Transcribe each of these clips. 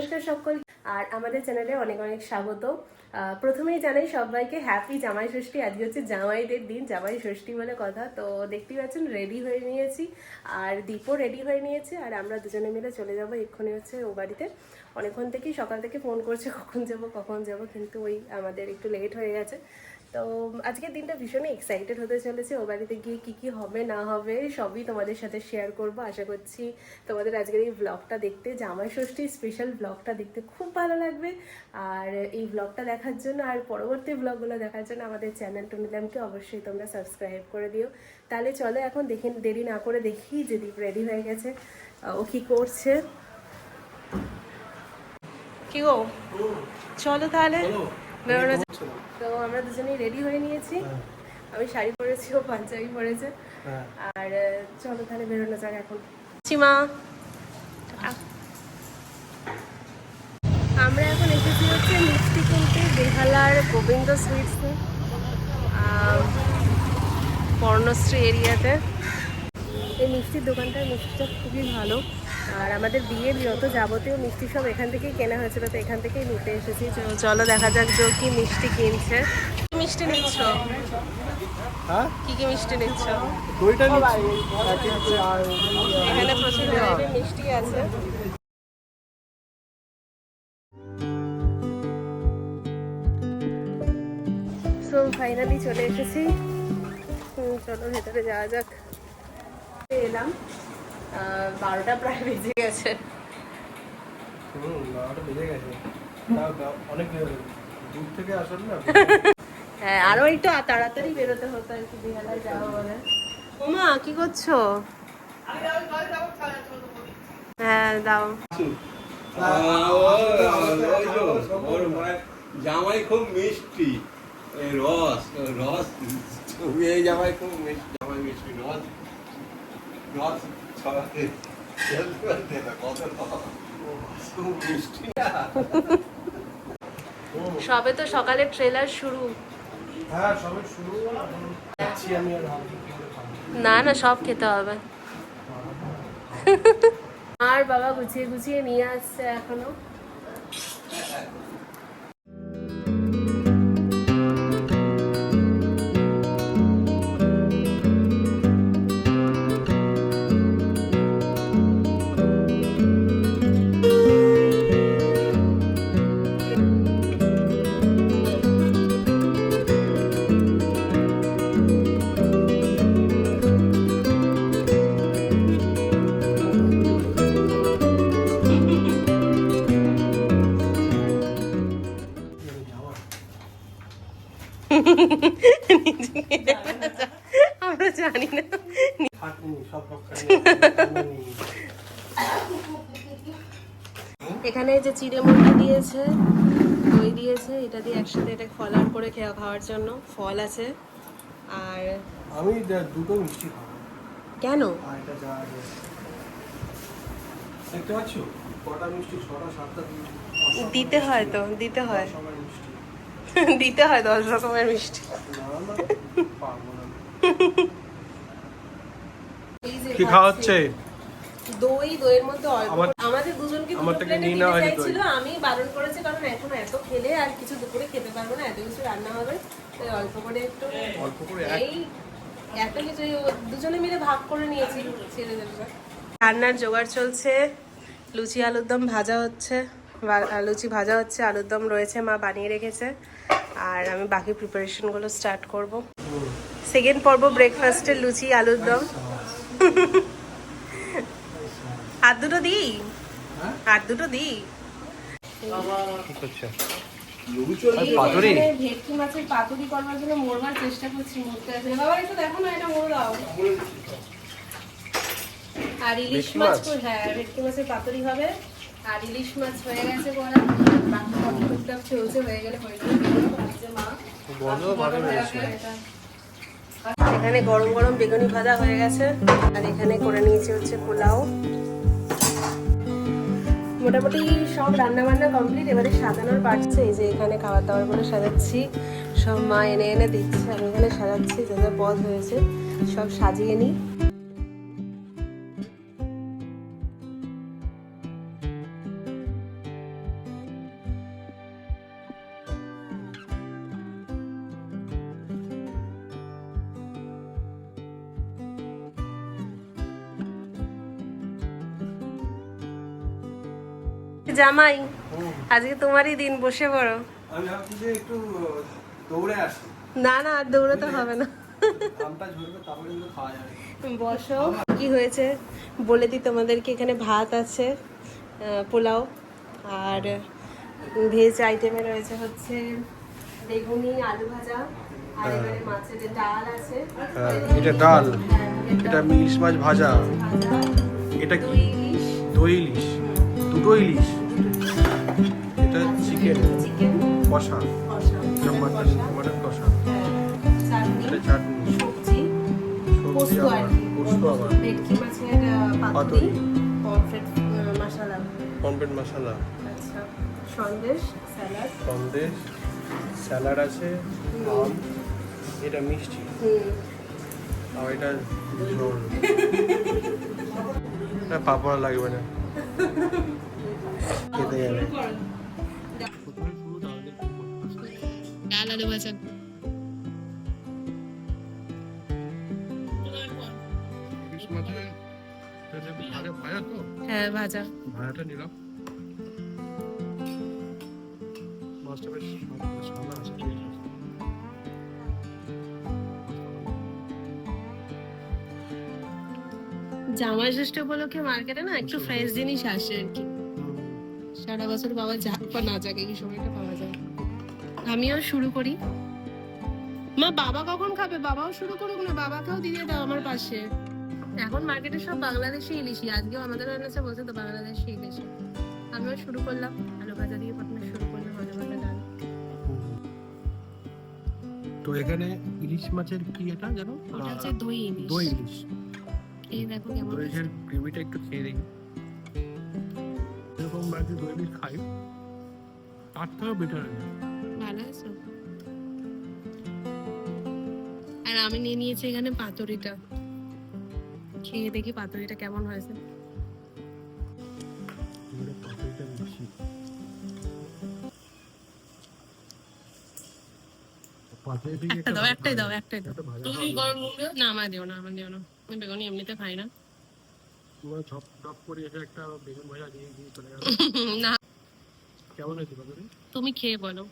নমস্কার সকল। আর আমাদের চ্যানেলে অনেক অনেক স্বাগত। প্রথমেই জানাই সবাইকে হ্যাপি জামাই ষষ্ঠী। আজকে হচ্ছে জামাইদের দিন, জামাই ষষ্ঠী বলে কথা। তো দেখতেই পাচ্ছেন রেডি হয়ে নিয়েছি। আর দীপও রেডি হয়ে নিয়েছে। আর আমরা দুজনে মিলে চলে যাব এক্ষুনি হচ্ছে ও বাড়িতে। অনেকক্ষণ থেকেই, সকাল থেকে ফোন করছে, কখন যাব কখন যাব, কিন্তু ওই আমাদের একটু লেট হয়ে গেছে। তো আজকের দিনটা ভীষণই এক্সাইটেড হতে চলেছে। ও বাড়িতে গিয়ে কী কী হবে, না হবে, সবই তোমাদের সাথে শেয়ার করব। আশা করছি তোমাদের আজকের এই ব্লগটা দেখতে জামাই ষষ্ঠী স্পেশাল ব্লগটা দেখতে খুব ভালো লাগবে। আর এই ব্লগটা দেখার জন্য আর পরবর্তী ব্লগগুলো দেখার জন্য আমাদের চ্যানেল টুনিলামকে অবশ্যই তোমরা সাবস্ক্রাইব করে দিও। তাহলে চলো এখন দেখে দেরি না করে দেখি যে দীপ রেডি হয়ে গেছে ও কী করছে। কি গো? চলো তাহলে। বেরোনো। তো আমরা দুজনেই রেডি হয়ে নিয়েছি। আমি শাড়ি পরেছি ও পাঞ্জাবি পরেছে। আর চলো তাহলে বেরোনো যাক এখন। চিমা আমরা এখন এসেছি হচ্ছে মিষ্টি কিনতে বেহালার গোবিন্দ সুইটসে পর্ণশ্রী এরিয়াতে। এই মিষ্টির দোকানটার মিষ্টিটা খুবই ভালো। আর আমাদের বিয়ের যত যাবতীয় মিষ্টি সব এখান থেকেই কেনা হয়েছিল তো এখান থেকেই নিতে এসেছি। চলো দেখা যাক যে কি মিষ্টি কিনছে। মিষ্টি নিচ্ছ? হ্যাঁ? কি কি মিষ্টি নিচ্ছ? দইটা নিচ্ছি। এখানে প্রচুর মিষ্টি আছে। সো ফাইনালি চলে এসেছি। হুম, চলো ভেতরে যাওয়া যাক। এলাম। বারোটা প্রায় বেজে গেছে হুম বারোটা বেজে গেছে তাও দাও, অনেক দূর থেকে আসল না হ্যাঁ আরও একটু তাড়াতাড়ি বেরোতে হতো আর কি বিহালায় যাওয়া বলে ওমা কি করছ হ্যাঁ দাও জামাই খুব মিষ্টি রস রস জামাই খুব মিষ্টি জামাই মিষ্টি রস রস সবে তো সকালে ট্রেলার শুরু। হ্যাঁ শুরু। না না সব খেতে হবে। আর বাবা গুছিয়ে গুছিয়ে নিয়ে আসছে এখনও। আমরা জানি না এখানে যে চিড়ে মুরগি দিয়েছে দই দিয়েছে এটা দিয়ে একসাথে এটা ফলার করে খেয়ে খাওয়ার জন্য ফল আছে। আর আমি দুটো মিষ্টি খাব। কেন? আর দেখতে পাচ্ছ? কটা মিষ্টি ছটা সাতটা দিতে হয় তো দিতে হয়। মিষ্টি। দিতে হয় দশ রকমের মিষ্টি। কি খাওয়া হচ্ছে? দই দইয়ের মধ্যে অল্প। আমাদের দুজনকে দুটো প্লেটে দিতে চাইছিল আমি বারণ করেছি কারণ এখন এত খেলে আর কিছু দুপুরে খেতে পারব না এত কিছু রান্না হবে তাই অল্প করে একটু। অল্প করে এই এত কিছু দুজনে মিলে ভাগ করে নিয়েছি ছেড়ে রান্নার জোগাড় চলছে লুচি আলুর দম ভাজা হচ্ছে। লুচি ভাজা হচ্ছে আলুর দম রয়েছে মা বানিয়ে রেখেছে। আর আমি বাকি প্রিপারেশনগুলো স্টার্ট করব। সেকেন্ড পর্ব ব্রেকফাস্টের লুচি আলুর দম। আর দুটো দিই? হ্যাঁ? আর দুটো দিই? এখানে ভেটকি মাছের পাতুরি করবার জন্য মোড়বার চেষ্টা করছি মুড়তে আছে বাবা একটু দেখো না এটা মোড় আর ইলিশ মাছ মাছ? হ্যাঁ ভেটকি মাছের পাতুরি হবে। আর ইলিশ মাছ হয়ে গেছে করা বাকি টুকটাক চলছে হয়ে গেলে হয়ে এখানে গরম গরম বেগুনি ভাজা হয়ে গেছে আর এখানে করে নিয়েছি হচ্ছে পোলাও। মোটামুটি সব রান্না বান্না কমপ্লিট এবারে সাজানোর পারছে এই যে এখানে খাবার দাবার করে সাজাচ্ছি। সব মা এনে এনে দিচ্ছে আমি এখানে সাজাচ্ছি যা যা পদ হয়েছে সব সাজিয়ে নিই। জামাই আজকে তোমারই দিন বসে পড়ো। আমি ভাবছি যে একটু দৌড়ে আসি। না না আর দৌড়াতে হবে না। বসো কি হয়েছে? বলে দিই তোমাদেরকে এখানে ভাত আছে পোলাও আর ভেজ আইটেমে রয়েছে হচ্ছে বেগুনি আলু ভাজা আর এবারে মাছের যে ডাল আছে। হ্যাঁ, এটা ডাল হ্যাঁ, এটা ইলিশ মাছ ভাজা। ভাজা। এটা কি? দই ইলিশ। দুটো ইলিশ। এটা চিকেন কষা। এটা মাটন মাটন কষা। এটা চাটনি। সবজি আবার পোস্ত আবার। ভেটকি মাছের পাতুরি। পমফ্রেট মশলা। আচ্ছা সন্দেশ স্যালাড। সন্দেশ স্যালাড আছে আম এটা মিষ্টি। আর এটা ঝোল। পাপড় লাগবে না। খেতে গেলে ডাল আলু ভাজা হ্যাঁ ভাজা। ভাড়াটা নিলাম। মাছটা বেশ সাদা আছে জামাই ষষ্ঠী উপলক্ষে মার্কেটে না একটু ফ্রেশ জিনিস আসে আর কি। সারা বছর বাবা যাক বা না যাক এই সময়টা পাওয়া যায় আমিও শুরু করি। মা বাবা কখন খাবে? বাবাও শুরু করুক না বাবাকেও দিয়ে দাও আমার পাশে। এখন মার্কেটে সব বাংলাদেশি ইলিশি আজকেও আমাদের এনেছে বলছে তো বাংলাদেশি ইলিশি। আমিও শুরু করলাম আলু ভাজা দিয়ে প্রথমে শুরু করলাম আলু ভাজা ডাল। তো এখানে ইলিশ মাছের কি এটা জানো? ওটা হচ্ছে দই ইলিশ। দই ইলিশ। এই দেখো কেমন দই ইলিশের গ্রেভিটা একটু খেয়ে দেখি। বাড়িতে ইলিশ খাই। তার থেকেও বেটার ভালো আছে? আর আমি নিয়ে নিয়েছি এখানে পাতুরিটা। খেয়ে দেখি পাতুরিটা কেমন হয়েছে। একটা দাও একটাই দাও একটাই দাও। একটা ভাজা না আমার দিও না আমার দিও না। আমি বেগুনি এমনিতে খাই না। ঝপ ঝপ করে একটা বেগুন ভাজা দিয়ে দিয়ে চলে গেল। না। কেমন হয়েছে তুমি খেয়ে বলো।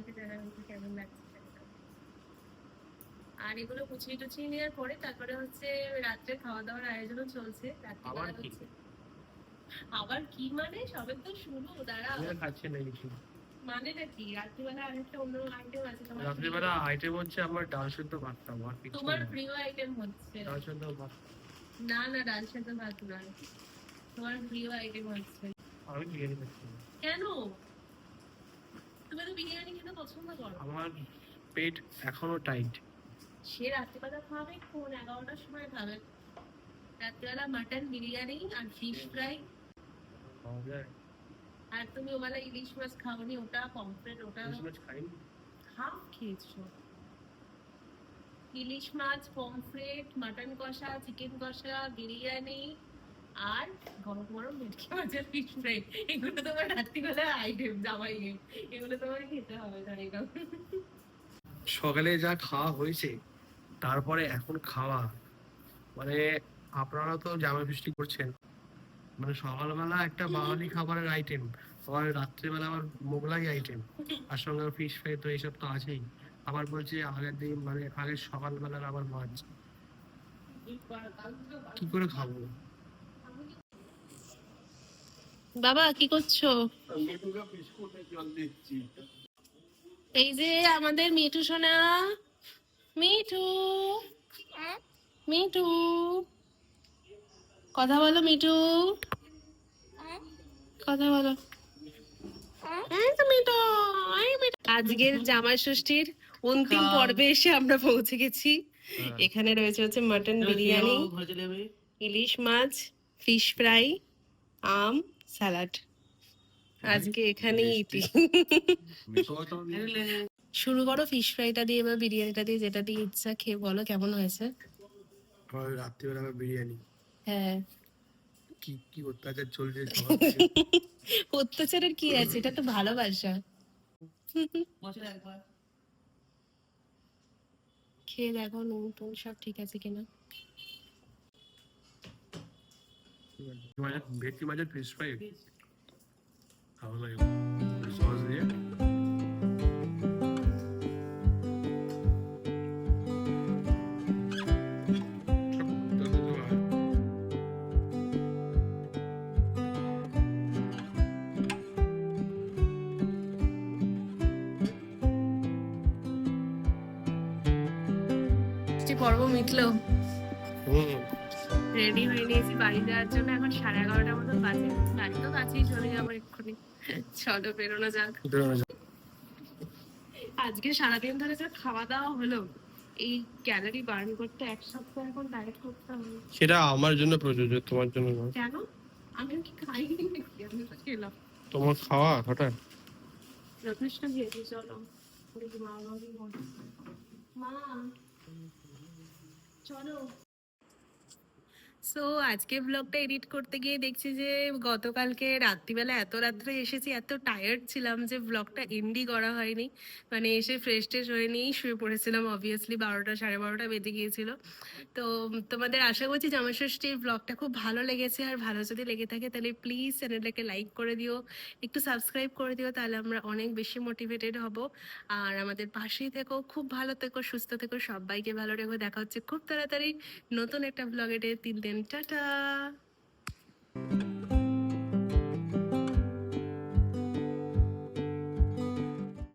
আমাকে জানাবেন কেমন লাগছে আর এগুলো কুচিয়ে টুচিয়ে নেওয়ার পরে তারপরে হচ্ছে রাত্রে খাওয়া দাওয়ার আয়োজনও চলছে আবার কি? আবার কি মানে? সবে তো শুরু দাঁড়া। মানে আরেকটা অন্য আইটেম আছে তোমার আইটেম হচ্ছে আমার ডাল ভাত তোমার প্রিয় আইটেম হচ্ছে ডাল ভাত। না না ডাল ভাত না তোমার প্রিয় আইটেম হচ্ছে আমি কেন? তুমি তো বিরিয়ানি খেতে পছন্দ করো? আমার পেট এখনও টাইট সে রাত্রিবেলা খাবে কোন এগারোটার সময় খাবে? রাত্রিবেলা মাটন বিরিয়ানি আর ফিশ ফ্রাই আর তুমি ওবেলা ইলিশ মাছ খাওনি ওটা পমফ্রেট ওটা ইলিশ মাছ খাইনি। হাফ খেয়েছো। ইলিশ মাছ পমফ্রেট মাটন কষা চিকেন কষা বিরিয়ানি আর গরম গরম ভেটকি মাছের ফিশ ফ্রাই এগুলো তোমার রাত্রিবেলা আইটেম জামাই এগুলো তোমার খেতে হবে তাই সকালে যা খাওয়া হয়েছে তারপরে এখন খাওয়া। মানে আপনারা তো জামা বৃষ্টি করছেন। মানে সকালবেলা একটা বাঙালি খাবারের আইটেম আবার রাত্রেবেলা আবার মোগলাই আইটেম আর সঙ্গে ফিশ ফ্রাই তো এইসব তো আছেই। আবার বলছে আগের দিন মানে আগের সকালবেলার আবার মাছ। কি করে খাব? বাবা কি করছ? এই যে আমাদের মিঠু সোনা। মিঠু। মিঠু। কথা বলো মিঠু। কথা বলো। মিঠু, আজকের জামাই ষষ্ঠীর অন্তিম পর্বে এসে আমরা পৌঁছে গেছি। এখানে রয়েছে হচ্ছে মাটন বিরিয়ানি ইলিশ মাছ ফিশ ফ্রাই আম স্যালাড। আজকে এখানেই ইতি। শুরু করো ফিশ ফ্রাইটা দিয়ে বা বিরিয়ানিটা দিয়ে যেটা দিয়ে ইচ্ছা খেয়ে বলো কেমন হয়েছে? আমার রাত্রিবেলা আবার বিরিয়ানি। হ্যাঁ। কি কি অত্যাচার চলছে? অত্যাচারের কি আছে? এটা তো ভালোবাসা। খেয়ে দেখো নুন টুন সব ঠিক আছে কিনা? মাছের ভেটকি মাছের ফিশ ফ্রাই ভালো লাগে সস দিয়ে। পর্ব মিটলো। হুম। রেডি হয়ে নিয়েছি বাড়ি যাওয়ার জন্য। এখন সাড়ে এগারোটার মতো বাজে। বাড়ি তো কাছেই চলে যাব এক্ষুনি। চলো বেরোনো যাক। আজকে সারাদিন ধরে যা খাওয়া দাওয়া হলো এই ক্যালোরি বার্ন করতে এক সপ্তাহ এখন ডায়েট করতে হবে। সেটা আমার জন্য প্রযোজ্য তোমার জন্য নয় কেন? আমি কি নাকি আমি তো খেলাম। তোমার খাওয়া হঠাৎ? যথেষ্ট খেয়েছি চলো। মা চলো। সো আজকে ব্লগটা এডিট করতে গিয়ে দেখছি যে, গতকালকে রাত্রিবেলা এত রাত্রে এসেছি, এত টায়ার্ড ছিলাম যে ব্লগটা এন্ডি করা হয়নি। মানে এসে ফ্রেশ ট্রেশ হয়ে নিয়েই শুয়ে পড়েছিলাম অবভিয়াসলি বারোটা সাড়ে বারোটা বেজে গিয়েছিল। তো, তোমাদের আশা করছি জামাষষ্ঠীর ব্লগটা খুব ভালো লেগেছে, আর ভালো যদি লেগে থাকে তাহলে প্লিজ চ্যানেলটাকে লাইক করে দিও। একটু সাবস্ক্রাইব করে দিও, তাহলে আমরা অনেক বেশি মোটিভেটেড হব। আর আমাদের পাশেই থেকো, খুব ভালো থেকো, সুস্থ থেকো, সবাইকে ভালো রেখো। দেখা হচ্ছে খুব তাড়াতাড়ি নতুন একটা ব্লগে তিন দিন ta-da.